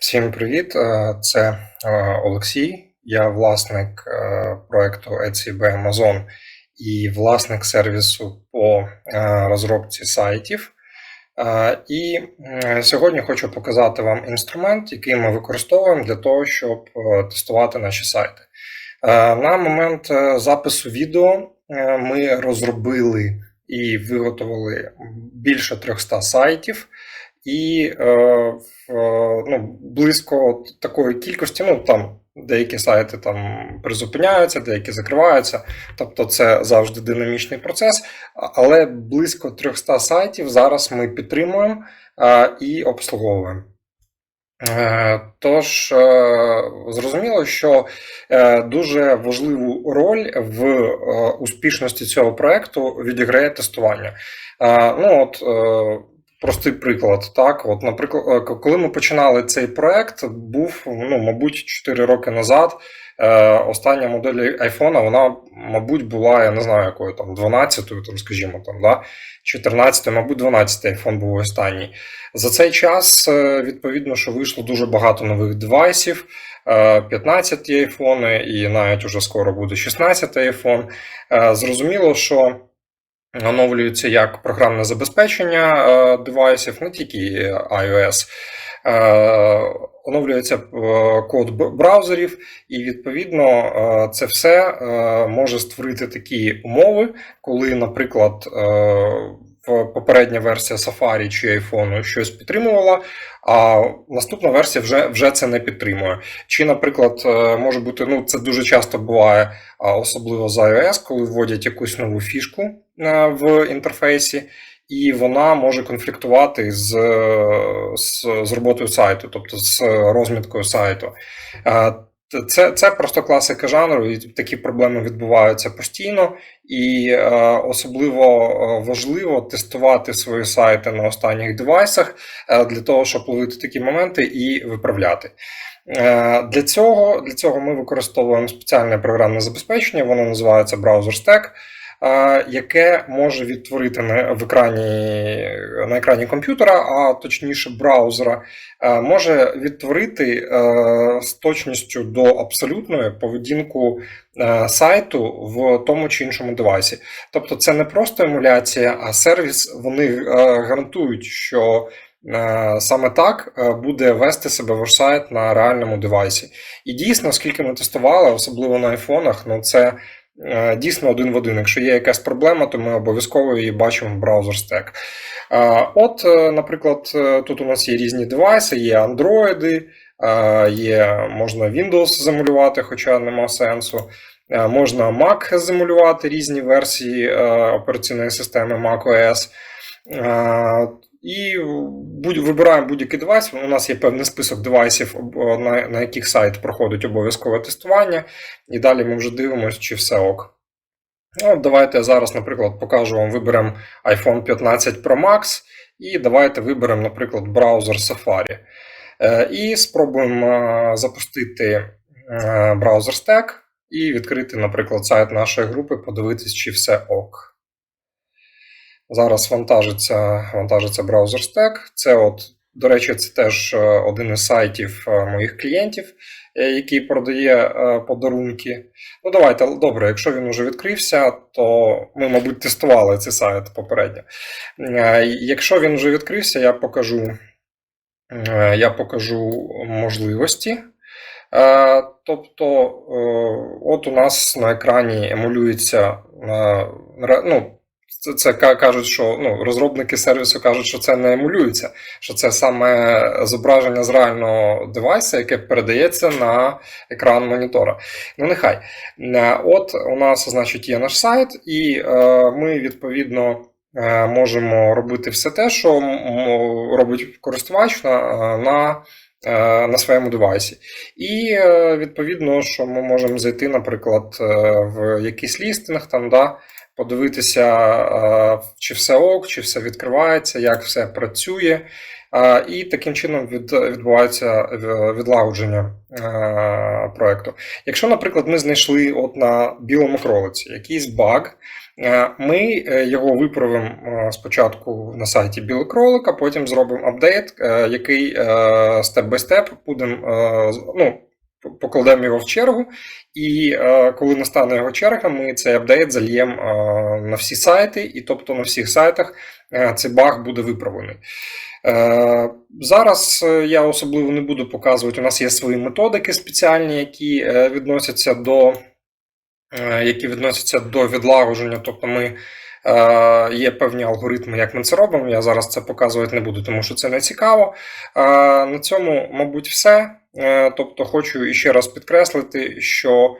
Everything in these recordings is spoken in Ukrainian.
Всім привіт! Е, Це е, Олексій. Я власник е, проекту ECB Amazon і власник сервісу по розробці сайтів. І сьогодні хочу показати вам інструмент, який ми використовуємо для того, щоб тестувати наші сайти. На момент запису відео ми розробили і виготовили більше 300 сайтів. І е, е, ну, близько такої кількості, ну там деякі сайти там призупиняються, деякі закриваються. Тобто це завжди динамічний процес. Але близько 300 сайтів зараз ми підтримуємо е, і обслуговуємо. Е, Тож, е, зрозуміло, що дуже важливу роль в успішності цього проекту відіграє тестування. Ну, от, простий приклад. Так, от, наприклад, е, коли ми починали цей проект, був, ну, мабуть, 4 роки назад. е, Остання модель айфона, вона, мабуть, була, я не знаю, якою там 12-ю, там, скажімо, там, да? 14, мабуть, 12-й айфон був останній. За цей час, е, відповідно, що вийшло дуже багато нових девайсів, е, 15 айфони, і навіть уже скоро буде 16 айфон. Зрозуміло, що оновлюється як програмне забезпечення е, девайсів, не тільки iOS. Е, Оновлюється е, код браузерів, і відповідно це все може створити такі умови, коли, наприклад, попередня версія Safari чи iPhone щось підтримувала, а наступна версія вже, вже це не підтримує. Чи, наприклад, е, може бути, ну це дуже часто буває, особливо з iOS, коли вводять якусь нову фішку е, в інтерфейсі, і вона може конфліктувати з, з, з роботою сайту, тобто з розміткою сайту. Це, це просто класика жанру, і такі проблеми відбуваються постійно, і е, особливо е, важливо тестувати свої сайти на останніх девайсах е, для того, щоб ловити такі моменти і виправляти. Е, Для цього, для цього ми використовуємо спеціальне програмне забезпечення, воно називається Browser Stack, яке може відтворити на, в екрані, на екрані комп'ютера, а точніше браузера, е, може відтворити е, з точністю до абсолютної поведінку е, сайту в тому чи іншому девайсі. Тобто це не просто емуляція, а сервіс вони гарантують, що саме так буде вести себе ваш сайт на реальному девайсі. І дійсно, оскільки ми тестували, особливо на айфонах, ну це дійсно один в один. Якщо є якась проблема, то ми обов'язково її бачимо в браузер Stack. Е, От, е, наприклад, е, тут у нас є різні девайси, є е, є можна Windows замалювати, хоча нема сенсу. Е, Можна Mac замалювати різні версії е, операційної системи macOS. І будь, вибираємо будь-який девайс. У нас є певний список девайсів, на, на яких сайт проходить обов'язкове тестування. І далі ми вже дивимося, чи все ок. Ну, давайте я зараз, наприклад, покажу вам, виберемо iPhone 15 Pro Max, і давайте виберемо, наприклад, браузер Safari. Е, І спробуємо е, запустити е, браузер Stack і відкрити, наприклад, сайт нашої групи, подивитись, чи все ок. Зараз вантажиться, вантажиться браузер Stack. Це, от, до речі, це теж е, один із сайтів е, моїх клієнтів, е, який продає подарунки. Ну, давайте, добре, якщо він вже відкрився, то ми, мабуть, тестували цей сайт попередньо. Якщо він вже відкрився, я покажу, я покажу можливості. Тобто, от у нас на екрані емулюється ну, це, це кажуть, що ну, розробники сервісу кажуть, що це не емулюється, що це саме зображення з реального девайса, яке передається на екран монітора. Ну, нехай. Е, От у нас, значить, є наш сайт, і е, ми відповідно. е, Можемо робити все те, що робить користувач на, на, е, на своєму девайсі. І відповідно, що ми можемо зайти, наприклад, в якийсь лістинг, там, да, подивитися, е, чи все ок, чи все відкривається, як все працює. Е, І таким чином відбувається е, відлагодження проекту. Якщо, наприклад, ми знайшли от на білому кролиці якийсь баг, ми його виправимо спочатку на сайті білий кролик, а потім зробимо апдейт, який степ-бай-степ будемо ну, покладемо його в чергу, і е, коли настане його черга, ми цей апдейт зальємо е, на всі сайти, і тобто на всіх сайтах е, цей баг буде виправлений. Е, Зараз е, я особливо не буду показувати. У нас є свої методики спеціальні, які е, відносяться до, е, які відносяться до відлагодження. Тобто ми е, є певні алгоритми, як ми це робимо. Я зараз це показувати не буду, тому що це не цікаво. На цьому, мабуть, все. Е, Тобто, хочу іще раз підкреслити, що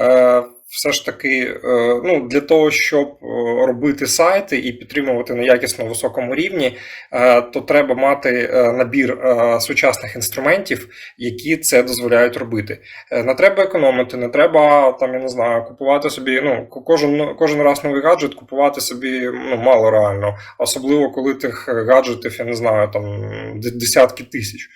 е, все ж таки, е, ну, для того, щоб робити сайти і підтримувати на якісно високому рівні, то треба мати набір сучасних інструментів, які це дозволяють робити. Не треба економити, не треба там, я не знаю, купувати собі. Ну, кожен, кожен раз новий гаджет купувати собі ну, мало реально, особливо коли тих гаджетів, я не знаю, там десятки тисяч.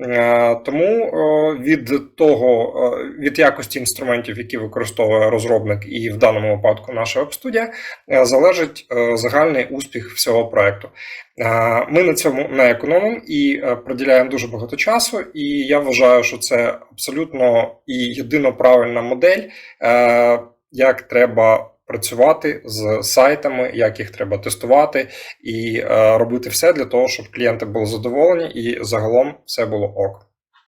Е, Тому е, від того, е, від якості інструментів, які використовує розробник, і в даному випадку наша веб-студія, залежить загальний успіх всього проекту. Ми на цьому не економимо і приділяємо дуже багато часу. І я вважаю, що це абсолютно і єдино правильна модель, як треба. Працювати з сайтами, як їх треба тестувати, і е, робити все для того, щоб клієнти були задоволені, і загалом все було ок.